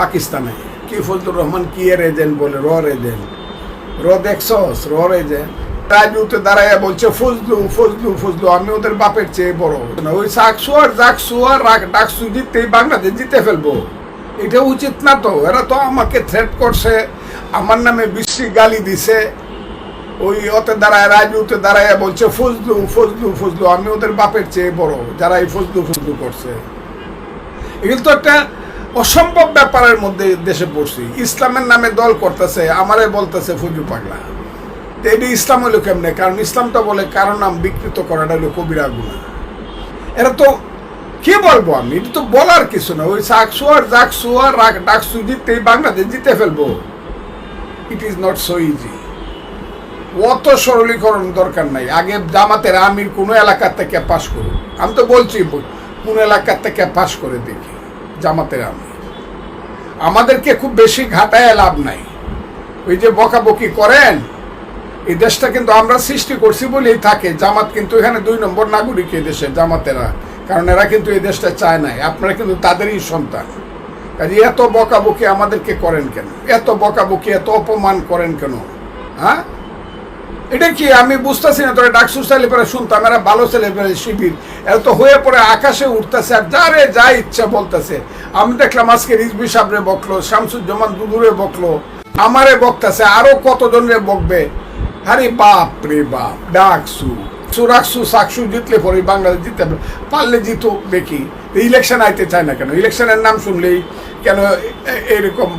পাকিস্তানে। কি ফজলুর রহমান কি এর এজেন্ট বলে? রর এজেন্ট র দেখছস? রর এজেন্ট রাজুতে দাঁড়াইয়া বলছে, ফজলু ফজলু ফজলু, আমি ওদের বাপের চেয়ে বড়। ওই সাকসু আর জাকসু আর ডাকসু জিততেই বাংলাদেশ জিতে ফেলব। এটা উচিত না তো? এরা তো আমাকে থ্রেট করছে, আমার নামে বিশ্রী গালি দিছে। ওই ওতে দাঁড়ায় রাজুতে দাঁড়ায় বলছে, ফজলু ফজলু ফজলু, আমি ওদের বাপের চেয়ে বড়, যারা এই ফজলু ফজলু করছে। এগুলো তো একটা অসম্ভব ব্যাপারের মধ্যে দেশে পড়ছি। ইসলামের নামে দল করতেছে, আমারে বলতেছে ফুজু পাগলা। এটি ইসলাম হলো কেমনে? কারণ ইসলামটা বলে কারও নাম বিকৃত করাটা হলো কবিরা গুণা। এরা তো, কি বলব আমি? এটা তো বলার কিছু না। ওই সাকসু আর রাগ ডাকসু জিততেই বাংলাদেশ জিতে ফেলব। It is not so easy অত সরলীকরণ দরকার নাই। আগে জামাতের আমির কোনো এলাকার থেকে পাশ করুন আমি তো বলছি, কোন এলাকার থেকে পাশ করে দেখি। জামাতের আমি আমাদেরকে খুব বেশি ঘাটায় লাভ নাই। ওই যে বকাবকি করেন, এই দেশটা কিন্তু আমরা সৃষ্টি করছি বলেই থাকে। জামাত কিন্তু এখানে দুই নম্বর নাগরিক এই দেশে, জামাতেরা। কারণ এরা কিন্তু এই দেশটা চায় নাই। আপনারা কিন্তু তাদেরই সন্তান। কাজে এত বকাবকি আমাদেরকে করেন কেন? এত বকাবকি, এত অপমান করেন কেন? হ্যাঁ? এটা কি আমি বুঝতেছি না, তোরা ডাকসু ছেলে পরে শুনতাম এরা ভালো ছেলে পরে শিবির। এরা তো হয়ে পড়ে আকাশে উঠতেছে আর যারে যা ইচ্ছা বলতেছে। আমি দেখলাম আজকে রিজবি সাবরে বকলো, শামসুজ্জামান দুদুরে বকলো, আমারে বকতেছে, আরও কতজন রে বকবে? আরে বাপ রে বাপ, ডাকসু। সুরাকসু সাকসু, জিতলে পরে বাংলাদেশ জিততে। পারলে জিতো, দেখি। ইলেকশন আইতে চায় না কেন? ইলেকশনের নাম শুনলেই কেন এরকম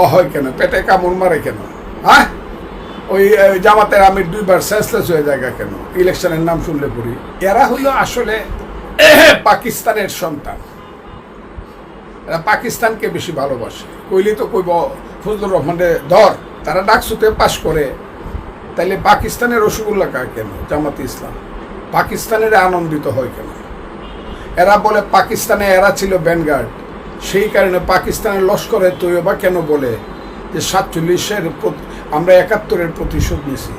অ হয় কেন? পেটে কামড় মারে কেন? হ্যাঁ? ওই জামাতের আমির দুইবার সেন্সলেস হয়ে যায় কেন? ইলেকশনের নাম শুনলে পড়ি। এরা হলো আসলে পাকিস্তানের সন্তান। এরা পাকিস্তানকে বেশি ভালোবাসে। কইলি তো কইব, ফজলুর রহমানের ধর, তারা ডাকসুতে পাশ করে। তাইলে পাকিস্তানের রসগোল্লা কার কেন? জামাতে ইসলাম। পাকিস্তানের আনন্দিত হয় কেন? এরা বলে পাকিস্তানে এরা ছিল ব্যানগার্ড সেই কারণে পাকিস্তানের লস্করে তৈবা কেন বলে যে সাতচল্লিশের আমরা একাত্তরের প্রতিশোধ নিছি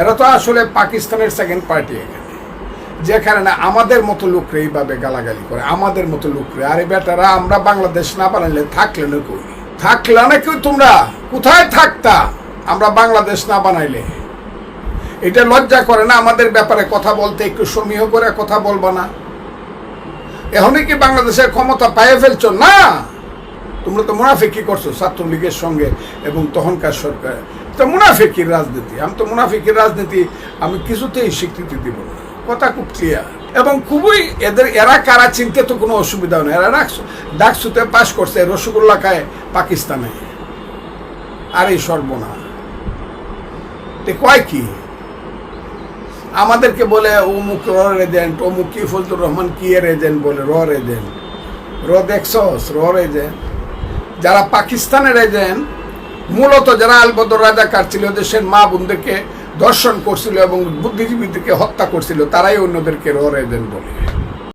এরা তো আসলে পাকিস্তানের সেকেন্ড পার্টি এখানে। যে কারণে আমাদের মতো লোকরে এইভাবে গালাগালি করে, আমাদের মতো লোকরে। আরে বেটারা, আমরা বাংলাদেশ না বানাইলে থাকলে না কই? থাকলে না কেউ তোমরা? কোথায় থাকতা? আমরা বাংলাদেশ না বানাইলে। এটা লজ্জা করে না আমাদের ব্যাপারে কথা বলতে একটু সমীহ করে কথা বলবা না? এখনই কি বাংলাদেশের ক্ষমতা পায়ে ফেলছ? না! তোমরা তো মুনাফিকি করছ, ছাত্রলীগের সঙ্গে এবং তখনকার সরকার। তো মুনাফিকির রাজনীতি। আমি তো মুনাফিকির রাজনীতি আমি কিছুতেই স্বীকৃতি দিব কথা খুব ক্লিয়ার এবং খুবই এদের, এরা কারা চিনতে তো কোনো অসুবিধা নেই। এরা ডাকসু, ডাকসুতে পাশ করছে রসগোল্লা খায় পাকিস্তানে। আর এই সর্বনা কয় কি? আমাদেরকে বলে, অমুক রর এজেন্ট অমুক কি ফজলুর রহমান কি এর এজেন্ট বলে রর এজেন্ট র দেখছস? রর এজেন্ট যারা পাকিস্তানের এজেন্ট মূলত যারা আলবদর রাজাকার ছিল দেশের মা বোনদেরকে দর্শন করছিল এবং বুদ্ধিজীবীদেরকে হত্যা করছিল, তারাই অন্যদেরকে রে দেন বলে।